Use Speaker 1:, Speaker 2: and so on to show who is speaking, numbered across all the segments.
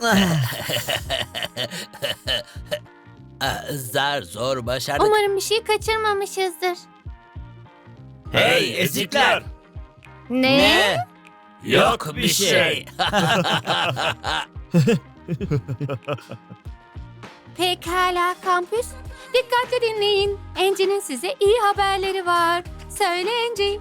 Speaker 1: Zar zor başardık.
Speaker 2: Umarım bir şey kaçırmamışızdır.
Speaker 1: Hey ezikler.
Speaker 2: Ne?
Speaker 1: Yok bir şey.
Speaker 2: Pekala kampüs. Dikkatle dinleyin. Angie'nin size iyi haberleri var. Söyle Angie.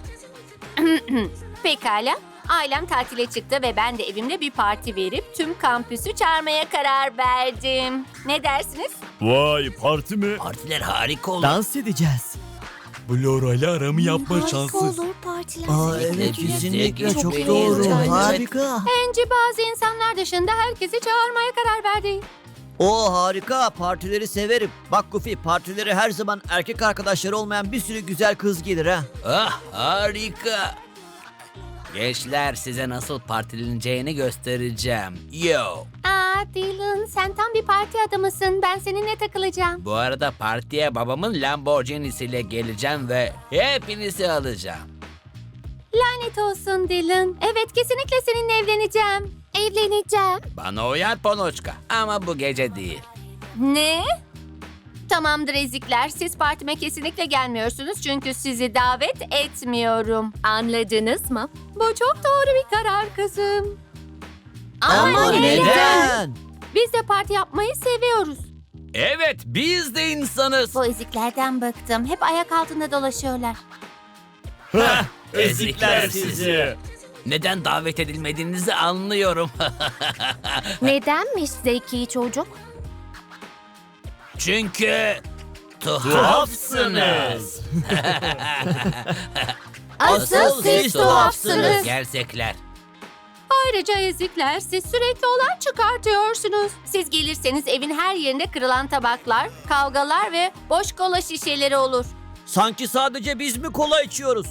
Speaker 2: Pekala. Ailem tatile çıktı ve ben de evimde bir parti verip tüm kampüsü çağırmaya karar verdim. Ne dersiniz?
Speaker 3: Vay parti mi?
Speaker 1: Partiler harika olur.
Speaker 4: Dans edeceğiz.
Speaker 3: Blora ile aramı yapma şanssız.
Speaker 2: partiler.
Speaker 4: Aa evet
Speaker 1: Kesinlikle,
Speaker 4: çok
Speaker 1: kesinlikle.
Speaker 4: doğru.
Speaker 1: Evet.
Speaker 4: Harika.
Speaker 2: Angie bazı insanlar dışında herkesi çağırmaya karar verdi.
Speaker 4: O harika. Partileri severim. Bak Goofy partileri her zaman erkek arkadaşları olmayan bir sürü güzel kız gelir ha.
Speaker 1: Ah harika. Gençler size nasıl partileneceğini göstereceğim. Yo.
Speaker 2: Aa Dylan sen tam bir parti adamısın. Ben seninle takılacağım.
Speaker 1: Bu arada partiye babamın Lamborghini'siyle geleceğim ve hepinizi alacağım.
Speaker 2: Lanet olsun Dylan. Evet kesinlikle seninle evleneceğim. Evleneceğim.
Speaker 1: Bana uyar Ponoçka ama bu gece değil.
Speaker 2: Ne? Tamamdır ezikler. Siz partime kesinlikle gelmiyorsunuz çünkü sizi davet etmiyorum. Anladınız mı? Bu çok doğru bir karar kızım.
Speaker 4: Ama neden?
Speaker 2: Biz de parti yapmayı seviyoruz.
Speaker 1: Evet biz de insanız.
Speaker 2: Bu eziklerden bıktım. Hep ayak altında dolaşıyorlar.
Speaker 3: Ezikler sizi.
Speaker 1: Neden davet edilmediğinizi anlıyorum.
Speaker 2: Nedenmiş zeki çocuk?
Speaker 1: Çünkü
Speaker 3: Tuhafsınız.
Speaker 2: Asıl siz tuhafsınız.
Speaker 1: Gerçekler.
Speaker 2: Ayrıca ezikler siz sürekli olay çıkartıyorsunuz. Siz gelirseniz evin her yerinde kırılan tabaklar, kavgalar ve boş kola şişeleri olur.
Speaker 4: Sanki sadece biz mi kola içiyoruz?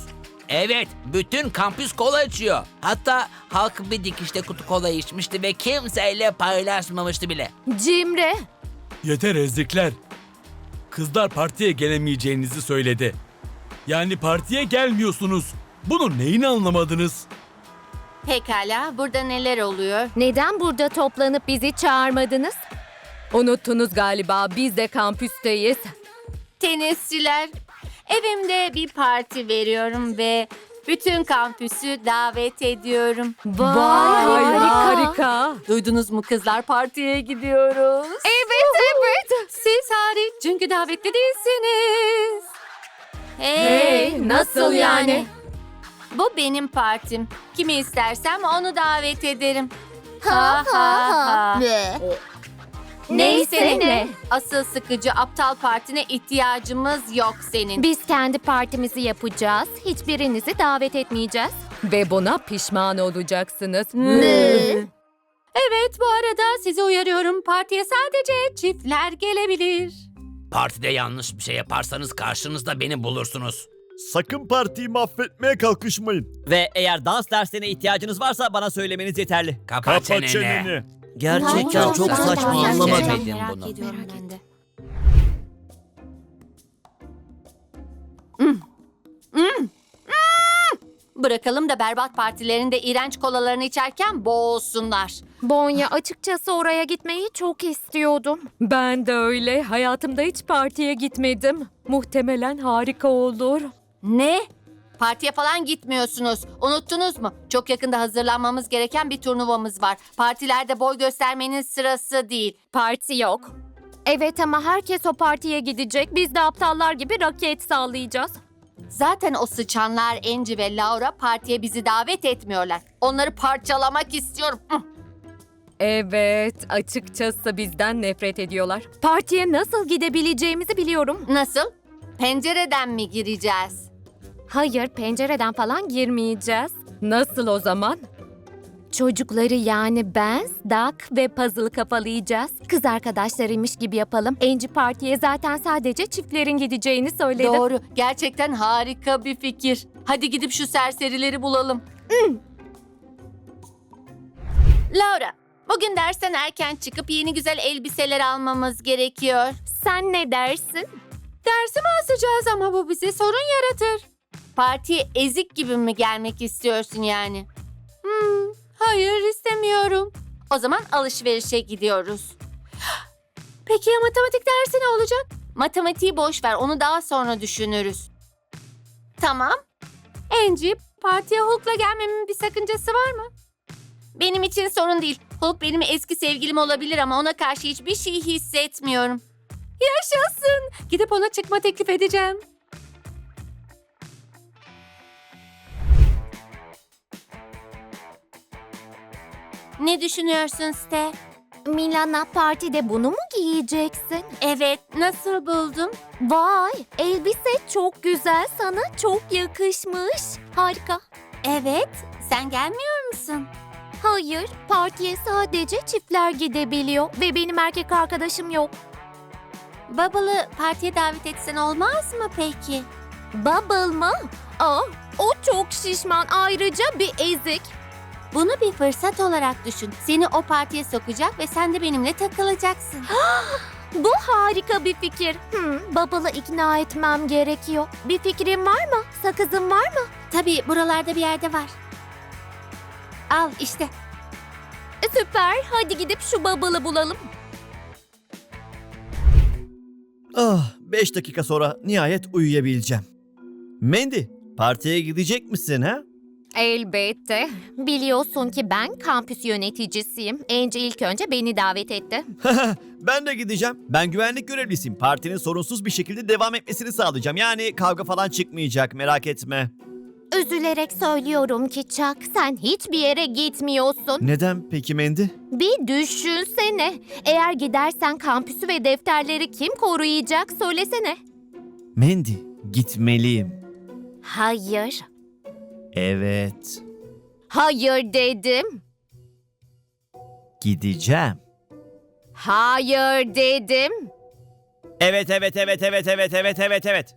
Speaker 1: Evet, bütün kampüs kola içiyor. Hatta halk bir dikişte kutu kola içmişti ve kimseyle paylaşmamıştı bile.
Speaker 2: Cimre.
Speaker 3: Yeter ezikler. Kızlar partiye gelemeyeceğinizi söyledi. Yani partiye gelmiyorsunuz. Bunun neyini anlamadınız?
Speaker 2: Pekala, burada neler oluyor?
Speaker 5: Neden burada toplanıp bizi çağırmadınız? Unuttunuz galiba biz de kampüsteyiz.
Speaker 2: Tenisçiler. Evimde bir parti veriyorum ve bütün kampüsü davet ediyorum.
Speaker 5: Vay harika harika.
Speaker 2: Duydunuz mu kızlar partiye gidiyoruz.
Speaker 5: Evet evet.
Speaker 2: Siz hariç çünkü davetli değilsiniz.
Speaker 5: Hey, nasıl yani?
Speaker 2: Bu benim partim. Kimi istersem onu davet ederim. Ha ha ha.
Speaker 5: Neyse ne.
Speaker 2: Asıl sıkıcı aptal partine ihtiyacımız yok senin.
Speaker 5: Biz kendi partimizi yapacağız. Hiçbirinizi davet etmeyeceğiz. Ve buna pişman olacaksınız.
Speaker 2: Evet bu arada sizi uyarıyorum. Partiye sadece çiftler gelebilir.
Speaker 1: Partide yanlış bir şey yaparsanız karşınızda beni bulursunuz.
Speaker 3: Sakın partiyi mahvetmeye kalkışmayın.
Speaker 4: Ve eğer dans derslerine ihtiyacınız varsa bana söylemeniz yeterli.
Speaker 1: Kapa,
Speaker 3: Kapa
Speaker 1: çeneni.
Speaker 3: çeneni.
Speaker 4: Gerçekten çok
Speaker 1: saçma,
Speaker 4: saçma
Speaker 1: anlamadım.
Speaker 4: anlamadım.
Speaker 1: Sevmedim
Speaker 2: Merak
Speaker 1: bunu.
Speaker 2: ediyorum ben de. Hmm. Hmm. Hmm. Bırakalım da berbat partilerinde iğrenç kolalarını içerken boğulsunlar.
Speaker 5: Bonya açıkçası oraya gitmeyi çok istiyordum. Ben de öyle. Hayatımda hiç partiye gitmedim. Muhtemelen harika olur.
Speaker 2: Ne? Partiye falan gitmiyorsunuz. Unuttunuz mu? Çok yakında hazırlanmamız gereken bir turnuvamız var. Partilerde boy göstermenin sırası değil.
Speaker 5: Parti yok. Evet ama herkes o partiye gidecek. Biz de aptallar gibi raket sallayacağız.
Speaker 2: Zaten o sıçanlar Angie ve Laura partiye bizi davet etmiyorlar. Onları parçalamak istiyorum.
Speaker 5: Evet, açıkçası bizden nefret ediyorlar. Partiye nasıl gidebileceğimizi biliyorum.
Speaker 2: Nasıl? Pencereden mi gireceğiz?
Speaker 5: Hayır, pencereden falan girmeyeceğiz. Nasıl o zaman? Çocukları yani ben, Duck ve Puzzle'ı kafalayacağız. Kız arkadaşlarıymış gibi yapalım. Angie partiye zaten sadece çiftlerin gideceğini söyledi.
Speaker 2: Doğru. Gerçekten harika bir fikir. Hadi gidip şu serserileri bulalım. Laura, bugün dersten erken çıkıp yeni güzel elbiseler almamız gerekiyor.
Speaker 5: Sen ne dersin?
Speaker 2: Dersi mi asacağız ama bu bize sorun yaratır. Partiye ezik gibi mi gelmek istiyorsun yani? Hmm, hayır istemiyorum. O zaman alışverişe gidiyoruz. Peki ya matematik dersi ne olacak? Matematiği boş ver, onu daha sonra düşünürüz. Tamam. Angie, partiye Hulk'la gelmemin bir sakıncası var mı? Benim için sorun değil. Hulk benim eski sevgilim olabilir ama ona karşı hiçbir şey hissetmiyorum. Yaşasın. Gidip ona çıkma teklif edeceğim. Ne düşünüyorsun Ste?
Speaker 5: Milana partide bunu mu giyeceksin?
Speaker 2: Evet, nasıl buldun?
Speaker 5: Vay, elbise çok güzel sana çok yakışmış. Harika.
Speaker 2: Evet, sen gelmiyor musun?
Speaker 5: Hayır, partiye sadece çiftler gidebiliyor ve benim erkek arkadaşım yok.
Speaker 2: Bubble'ı partiye davet etsen olmaz mı peki?
Speaker 5: Bubble mı? Aa, o çok şişman ayrıca bir ezik.
Speaker 2: Bunu bir fırsat olarak düşün. Seni o partiye sokacak ve sen de benimle takılacaksın.
Speaker 5: Bu harika bir fikir. Hmm, Bubble'ı ikna etmem gerekiyor. Bir fikrin var mı? Sakızın var mı?
Speaker 2: Tabii buralarda bir yerde var. Al işte.
Speaker 5: Süper, hadi gidip şu Bubble'ı bulalım.
Speaker 4: Ah 5 dakika sonra nihayet uyuyabileceğim. Mandy partiye gidecek misin ha?
Speaker 5: Elbette. Biliyorsun ki ben kampüs yöneticisiyim. Angie ilk önce beni davet etti.
Speaker 4: ben de gideceğim. Ben güvenlik görevlisiyim. Partinin sorunsuz bir şekilde devam etmesini sağlayacağım. Yani kavga falan çıkmayacak merak etme.
Speaker 5: Üzülerek söylüyorum ki Chuck, sen hiçbir yere gitmiyorsun.
Speaker 4: Neden peki Mandy?
Speaker 5: Bir düşünsene. Eğer gidersen kampüsü ve defterleri kim koruyacak söylesene.
Speaker 4: Mandy gitmeliyim.
Speaker 5: Hayır.
Speaker 4: Evet
Speaker 5: Hayır dedim.
Speaker 4: gideceğim.
Speaker 5: Hayır dedim.
Speaker 4: Evet evet evet evet evet evet evet evet.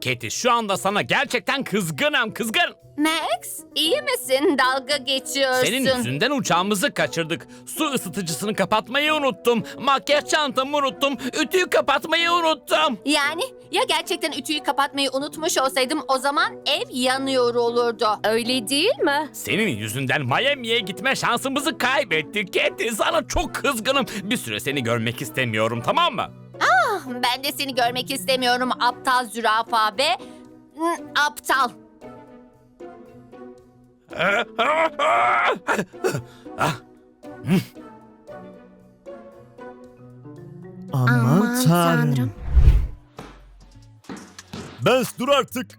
Speaker 3: Keti şu anda sana gerçekten kızgınım kızgın.
Speaker 2: Max, iyi misin? Dalga geçiyorsun.
Speaker 3: Senin yüzünden uçağımızı kaçırdık. Su ısıtıcısını kapatmayı unuttum. Makyaj çantamı unuttum. Ütüyü kapatmayı unuttum.
Speaker 2: Yani ya gerçekten ütüyü kapatmayı unutmuş olsaydım o zaman ev yanıyor olurdu.
Speaker 5: Öyle değil mi?
Speaker 3: Senin yüzünden Miami'ye gitme şansımızı kaybettik. Keti sana çok kızgınım. Bir süre seni görmek istemiyorum tamam mı?
Speaker 2: Ben de seni görmek istemiyorum aptal zürafa ve aptal.
Speaker 4: Aman, tanrım.
Speaker 3: Ben dur artık.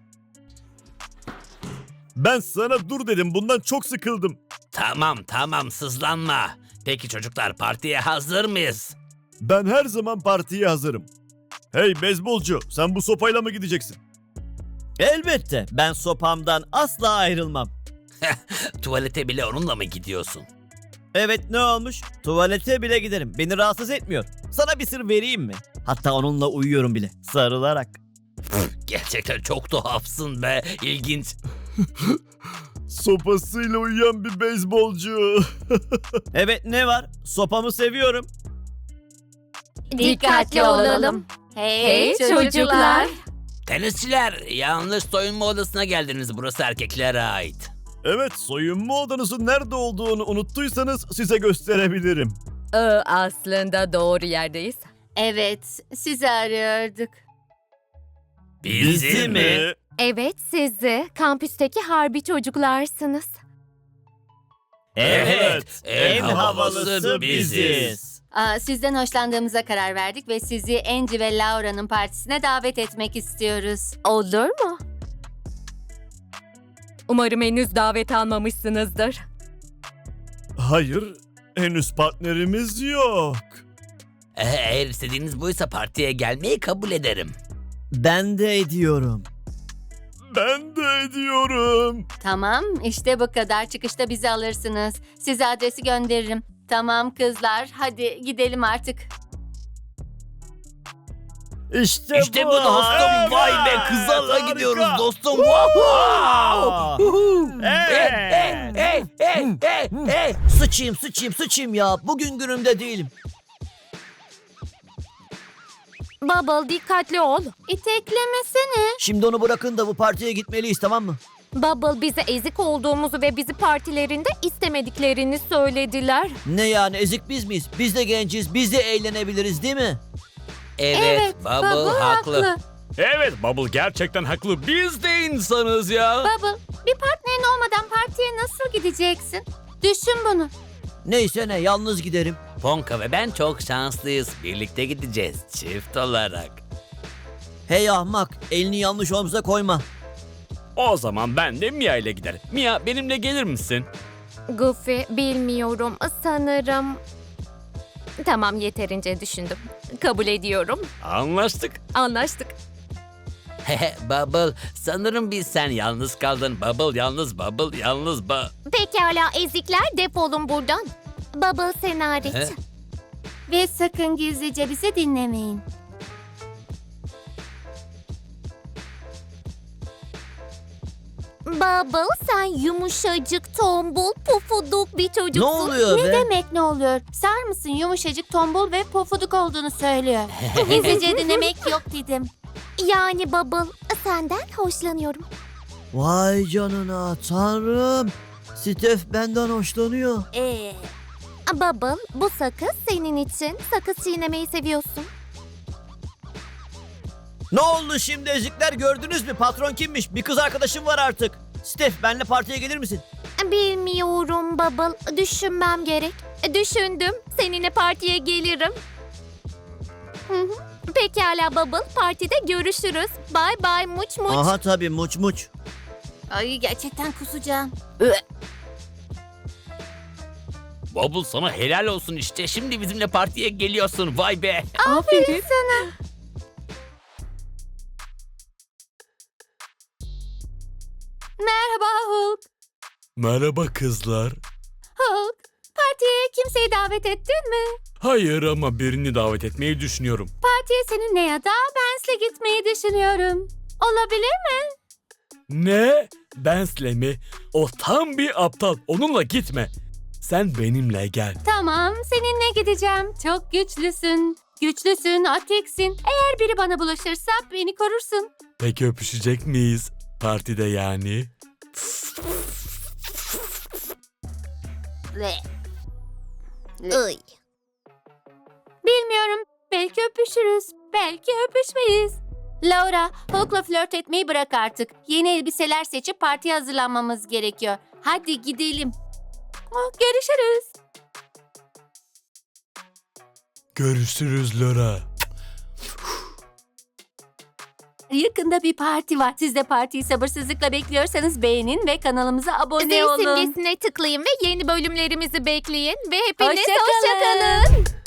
Speaker 3: Ben sana dur dedim. Bundan çok sıkıldım. Tamam tamam sızlanma. Peki çocuklar partiye hazır mıyız?
Speaker 6: Ben her zaman partiye hazırım. Hey beyzbolcu sen bu sopayla mı gideceksin?
Speaker 4: Elbette ben sopamdan asla ayrılmam.
Speaker 1: Tuvalete bile onunla mı gidiyorsun?
Speaker 4: Evet ne olmuş? Tuvalete bile giderim. Beni rahatsız etmiyor. Sana bir sır vereyim mi? Hatta onunla uyuyorum bile. Sarılarak.
Speaker 1: Gerçekten çok tuhafsın be. İlginç.
Speaker 6: Sopasıyla uyuyan bir beyzbolcu.
Speaker 4: Evet ne var? Sopamı seviyorum.
Speaker 2: Dikkatli olalım. Hey,
Speaker 5: Hey
Speaker 2: çocuklar.
Speaker 5: çocuklar.
Speaker 1: Tenisçiler yanlış soyunma odasına geldiniz. Burası erkeklere ait.
Speaker 6: Evet soyunma odanızın nerede olduğunu unuttuysanız size gösterebilirim.
Speaker 5: Ee, aslında doğru yerdeyiz.
Speaker 2: Evet, sizi arıyorduk.
Speaker 1: Bizi, mi?
Speaker 5: Evet sizi. Kampüsteki harbi çocuklarsınız.
Speaker 1: Evet,
Speaker 4: en, havalısı biziz.
Speaker 2: Aa, sizden hoşlandığımıza karar verdik ve sizi Angie ve Laura'nın partisine davet etmek istiyoruz.
Speaker 5: Olur mu? Umarım henüz davet almamışsınızdır.
Speaker 6: Hayır henüz partnerimiz yok.
Speaker 1: Ee, Eğer istediğiniz buysa partiye gelmeyi kabul ederim.
Speaker 4: Ben de ediyorum.
Speaker 6: Ben de ediyorum.
Speaker 2: Tamam, işte bu kadar. Çıkışta bizi alırsınız. Size adresi gönderirim. Tamam kızlar, hadi gidelim artık.
Speaker 4: İşte,
Speaker 1: İşte bu dostum.
Speaker 6: Evet,
Speaker 1: Vay be kızlarla
Speaker 6: harika.
Speaker 1: gidiyoruz dostum. Wow.
Speaker 6: Evet.
Speaker 1: hey, hey, hey, hey, hey.
Speaker 4: Sıçayım sıçayım sıçayım ya. Bugün günümde değilim.
Speaker 5: Bubble dikkatli ol.
Speaker 2: İteklemesene.
Speaker 4: Şimdi onu bırakın da bu partiye gitmeliyiz tamam mı?
Speaker 5: Bubble bize ezik olduğumuzu ve bizi partilerinde istemediklerini söylediler.
Speaker 4: Ne yani ezik biz miyiz? Biz de genciz, biz de eğlenebiliriz değil mi?
Speaker 1: Evet, Bubble, haklı.
Speaker 3: Evet Bubble gerçekten haklı. Biz de insanız ya.
Speaker 2: Bubble, bir partnerin olmadan partiye nasıl gideceksin? Düşün bunu.
Speaker 4: Neyse ne yalnız giderim.
Speaker 1: Ponka ve ben çok şanslıyız. Birlikte gideceğiz çift olarak.
Speaker 4: Hey ahmak elini yanlış omza koyma.
Speaker 3: O zaman ben de Mia ile giderim. Mia benimle gelir misin?
Speaker 5: Goofy bilmiyorum sanırım. Tamam yeterince düşündüm. Kabul ediyorum.
Speaker 3: Anlaştık.
Speaker 5: Anlaştık.
Speaker 1: Bubble, sanırım biz sen yalnız kaldın. Bubble yalnız, Bubble yalnız. Ba
Speaker 5: Pekala ezikler defolun buradan. Bubble sen hariç.
Speaker 1: He?
Speaker 2: Ve sakın gizlice bizi dinlemeyin.
Speaker 5: Bubble sen yumuşacık, tombul, pufuduk bir çocuksun.
Speaker 4: Ne oluyor
Speaker 2: Ne
Speaker 4: be?
Speaker 2: demek ne oluyor? Sar mısın yumuşacık, tombul ve pofuduk olduğunu söylüyor. Gizlice dinlemek yok dedim.
Speaker 5: Yani Bubble senden hoşlanıyorum.
Speaker 4: Vay canına tanrım. Steph benden hoşlanıyor.
Speaker 2: Ee,
Speaker 5: Bubble bu sakız senin için. Sakız çiğnemeyi seviyorsun.
Speaker 4: Ne oldu şimdi ezikler gördünüz mü? Patron kimmiş? Bir kız arkadaşım var artık. Steph benle partiye gelir misin?
Speaker 5: Bilmiyorum Bubble. Düşünmem gerek. Düşündüm. Seninle partiye gelirim. Hı hı. Pekala Bubble. Partide görüşürüz. Bye bye muç muç.
Speaker 4: Aha tabii muç muç.
Speaker 2: ay gerçekten kusacağım.
Speaker 1: Bubble sana helal olsun işte. Şimdi bizimle partiye geliyorsun. Vay be.
Speaker 2: Aferin sana. Merhaba Hulk.
Speaker 3: Merhaba kızlar.
Speaker 2: Hulk, partiye kimseyi davet ettin mi?
Speaker 3: Hayır ama birini davet etmeyi düşünüyorum.
Speaker 2: Partiye seninle ya da Ben'sle gitmeyi düşünüyorum. Olabilir mi?
Speaker 3: Ne? Bens'le mi? O tam bir aptal. Onunla gitme. Sen benimle gel.
Speaker 2: Tamam, seninle gideceğim. Çok güçlüsün. Güçlüsün, atiksin. Eğer biri bana bulaşırsa beni korursun.
Speaker 3: Peki öpüşecek miyiz? Partide yani.
Speaker 5: Iy.
Speaker 2: Bilmiyorum. Belki öpüşürüz. Belki öpüşmeyiz. Laura, Hulk'la flört etmeyi bırak artık. Yeni elbiseler seçip partiye hazırlanmamız gerekiyor. Hadi gidelim. Oh, görüşürüz.
Speaker 3: Görüşürüz Laura.
Speaker 2: Yakında bir parti var. Siz de partiyi sabırsızlıkla bekliyorsanız beğenin ve kanalımıza abone
Speaker 5: Zil
Speaker 2: olun.
Speaker 5: simgesine tıklayın ve yeni bölümlerimizi bekleyin. Ve hepiniz
Speaker 2: Hoşça kalın.
Speaker 5: hoşça kalın.